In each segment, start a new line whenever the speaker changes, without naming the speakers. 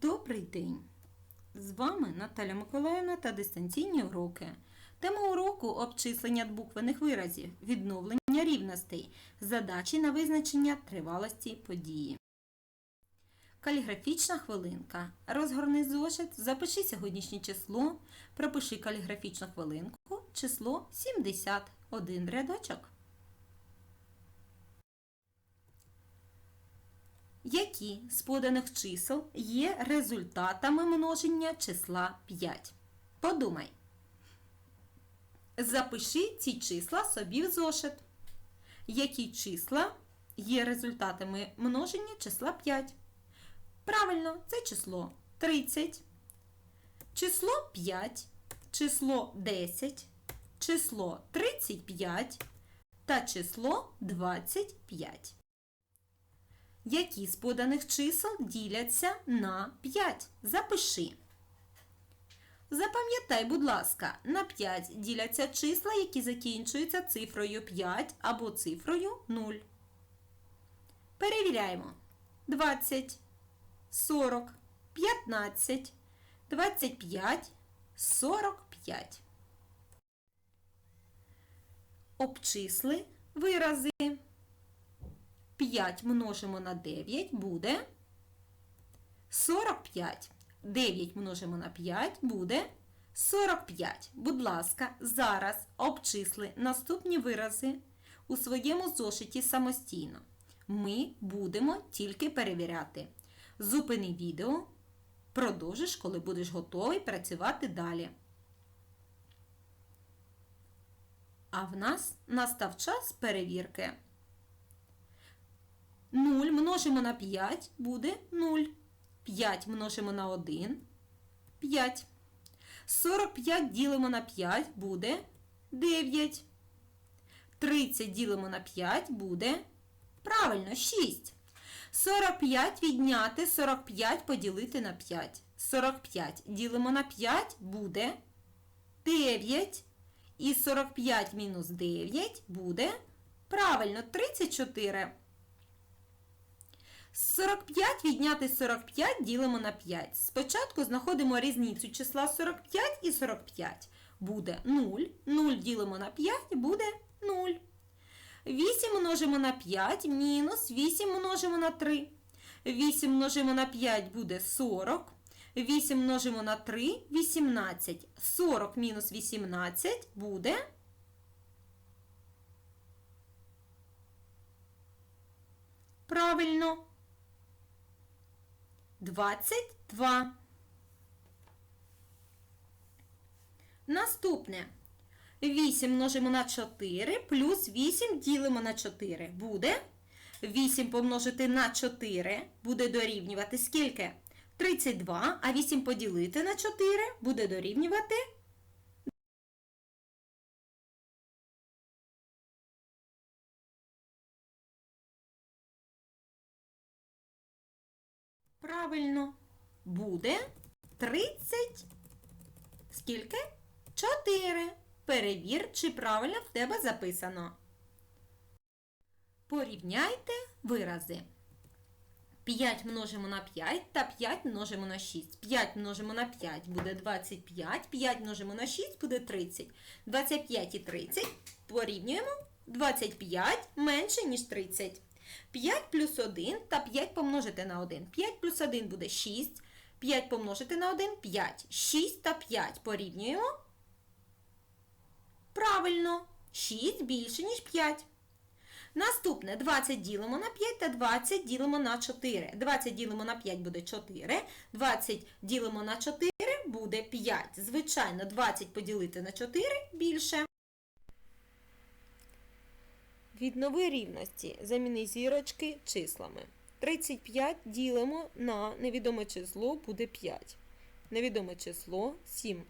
Добрий день! З вами Наталя Миколаївна та дистанційні уроки. Тема уроку обчислення буквених виразів, відновлення рівностей, задачі на визначення тривалості події. Каліграфічна хвилинка. Розгорни зошит, запиши сьогоднішнє число, пропиши каліграфічну хвилинку, число 70, один рядочок. Які з поданих чисел є результатами множення числа 5? Подумай. Запиши ці числа собі в зошит. Які числа є результатами множення числа 5? Правильно, це число 30, число 5, число 10, число 35 та число 25. Які з поданих чисел діляться на 5? Запиши. Запам'ятай, будь ласка, на 5 діляться числа, які закінчуються цифрою 5 або цифрою 0. Перевіряємо. 20, 40, 15, 25, 45. Обчисли вирази. 5 множимо на 9 буде 45. 9 множимо на 5 буде 45. Будь ласка, зараз обчисли наступні вирази у своєму зошиті самостійно. Ми будемо тільки перевіряти. Зупини відео, продовжиш, коли будеш готовий працювати далі. А в нас настав час перевірки. 0 множимо на 5 буде 0. 5 множимо на 1 5. 45 ділимо на 5 буде 9. 30 ділимо на 5 буде правильно 6. 45 відняти 45 поділити на 5. 45 ділимо на 5 буде 9. І 45 мінус 9 буде правильно 34. 45 відняти 45 ділимо на 5. Спочатку знаходимо різницю числа 45 і 45. Буде 0. 0 ділимо на 5 буде 0. 8 множимо на 5 мінус 8 множимо на 3. 8 множимо на 5 буде 40. 8 множимо на 3 18. 40 мінус 18 буде правильно. 22. Наступне. 8 множимо на 4 плюс 8 ділимо на 4. Буде 8 помножити на 4 буде дорівнювати скільки? 32, а 8 поділити на 4 буде дорівнювати Правильно. Буде 30. Скільки? 4. Перевір, чи правильно в тебе записано. Порівняйте вирази. 5 множимо на 5 та 5 множимо на 6. 5 множимо на 5 буде 25, 5 множимо на 6 буде 30. 25 і 30 порівнюємо. 25 менше, ніж 30. 5 плюс 1 та 5 помножити на 1. 5 плюс 1 буде 6. 5 помножити на 1 5. 6 та 5 порівнюємо. Правильно, 6 більше, ніж 5. Наступне 20 ділимо на 5 та 20 ділимо на 4. 20 ділимо на 5 буде 4. 20 ділимо на 4 буде 5. Звичайно, 20 поділити на 4 більше. Віднови рівності. Заміни зірочки числами. 35 ділимо на невідоме число буде 5. Невідоме число 7.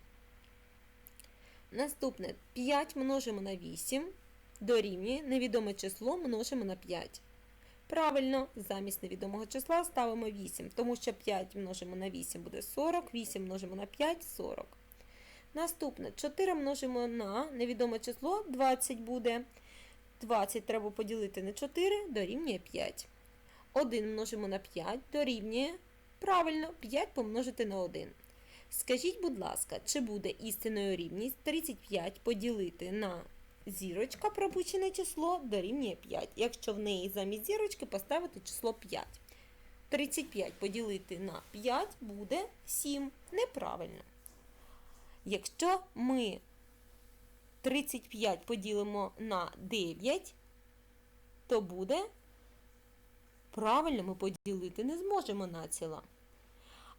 Наступне 5 множимо на 8. Дорівнює невідоме число множимо на 5. Правильно, замість невідомого числа ставимо 8, тому що 5 множимо на 8 буде 40, 8 множимо на 5 40. Наступне 4 множимо на невідоме число 20 буде. 20 треба поділити на 4 дорівнює 5. 1 множимо на 5 дорівнює Правильно, 5 помножити на 1. Скажіть, будь ласка, чи буде істинною рівність 35 поділити на зірочка пропущене число дорівнює 5, якщо в неї замість зірочки поставити число 5. 35 поділити на 5 буде 7. Неправильно. Якщо ми 35 поділимо на 9, то буде правильно ми поділити не зможемо націла.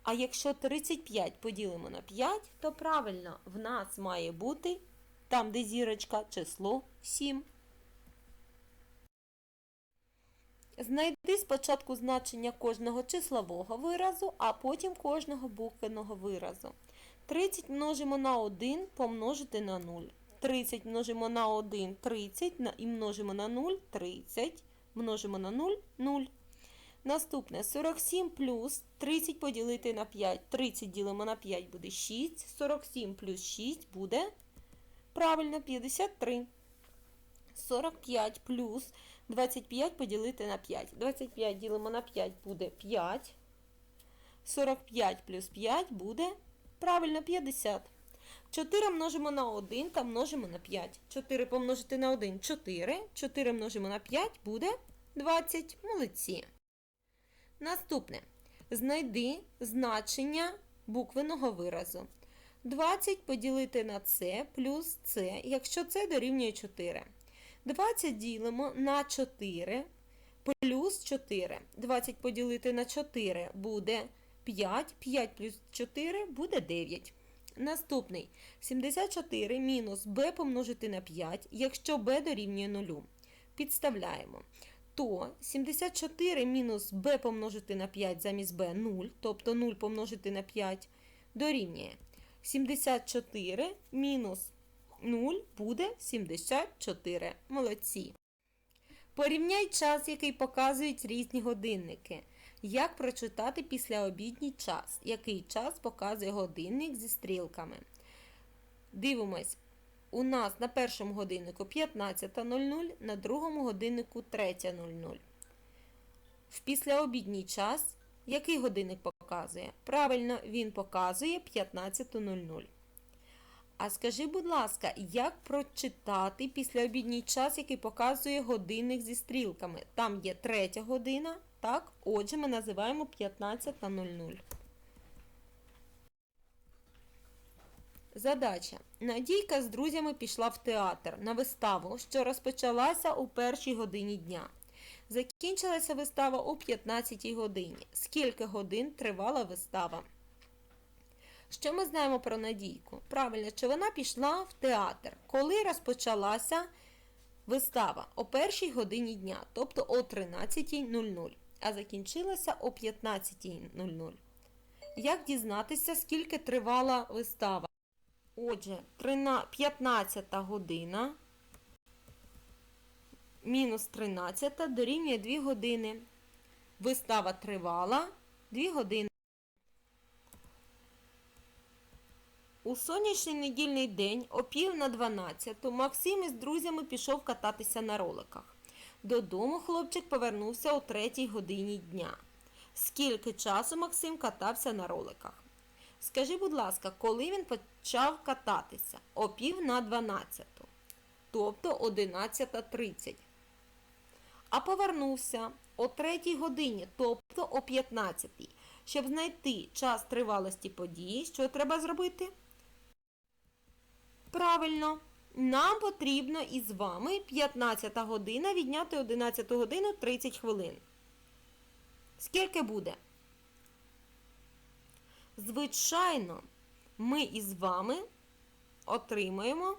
А якщо 35 поділимо на 5, то правильно в нас має бути там, де зірочка, число 7. Знайди спочатку значення кожного числового виразу, а потім кожного буквеного виразу. 30 множимо на 1 помножити на 0. 30 множимо на 1 30 і множимо на 0 30. Множимо на 0 0. Наступне 47 плюс 30 поділити на 5. 30 ділимо на 5 буде 6. 47 плюс 6 буде правильно 53. 45 плюс 25 поділити на 5. 25 ділимо на 5 буде 5. 45 плюс 5 буде правильно 50. 4 множимо на 1 та множимо на 5. 4 помножити на 1 4. 4 множимо на 5 буде 20. Молодці. Наступне. Знайди значення буквеного виразу. 20 поділити на це плюс це, якщо це дорівнює 4. 20 ділимо на 4 плюс 4. 20 поділити на 4 буде 5. 5 плюс 4 буде 9. Наступний 74 мінус b помножити на 5, якщо b дорівнює 0. Підставляємо. То 74 мінус b помножити на 5 замість b 0, тобто 0 помножити на 5 дорівнює 74 мінус 0 буде 74. Молодці. Порівняй час, який показують різні годинники. Як прочитати післяобідній час? Який час показує годинник зі стрілками? Дивимось. У нас на першому годиннику 15.00, на другому годиннику 3.00. В післяобідній час який годинник показує? Правильно, він показує 15.00. А скажи, будь ласка, як прочитати післяобідній час, який показує годинник зі стрілками? Там є третя година, так? Отже, ми називаємо 15.00. Задача. Надійка з друзями пішла в театр на виставу, що розпочалася у першій годині дня. Закінчилася вистава о 15 годині. Скільки годин тривала вистава? Що ми знаємо про Надійку? Правильно, що вона пішла в театр, коли розпочалася вистава о першій годині дня, тобто о 13.00, а закінчилася о 15.00. Як дізнатися, скільки тривала вистава? Отже, 15 година мінус 13 дорівнює 2 години. Вистава тривала 2 години. У сонячний недільний день о пів на 12 Максим із друзями пішов кататися на роликах. Додому хлопчик повернувся о 3 годині дня. Скільки часу Максим катався на роликах? Скажи, будь ласка, коли він почав кататися? О пів на 12, тобто 11.30. А повернувся о 3 годині, тобто о 15. Щоб знайти час тривалості події, що треба зробити? Правильно, нам потрібно із вами 15 година відняти 11 годину 30 хвилин. Скільки буде? Звичайно, ми із вами отримаємо,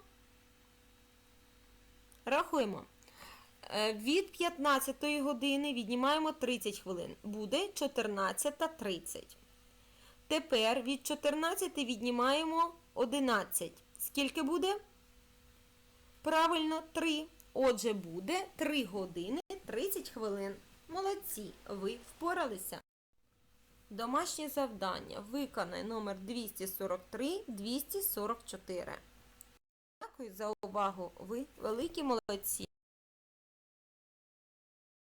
рахуємо. Е, Від 15 години віднімаємо 30 хвилин. Буде 14.30. Тепер від 14 віднімаємо 11. Скільки буде? Правильно, 3. Отже, буде 3 години 30 хвилин. Молодці, ви впоралися. Домашнє завдання. Виконай номер 243-244. Дякую за увагу. Ви великі молодці.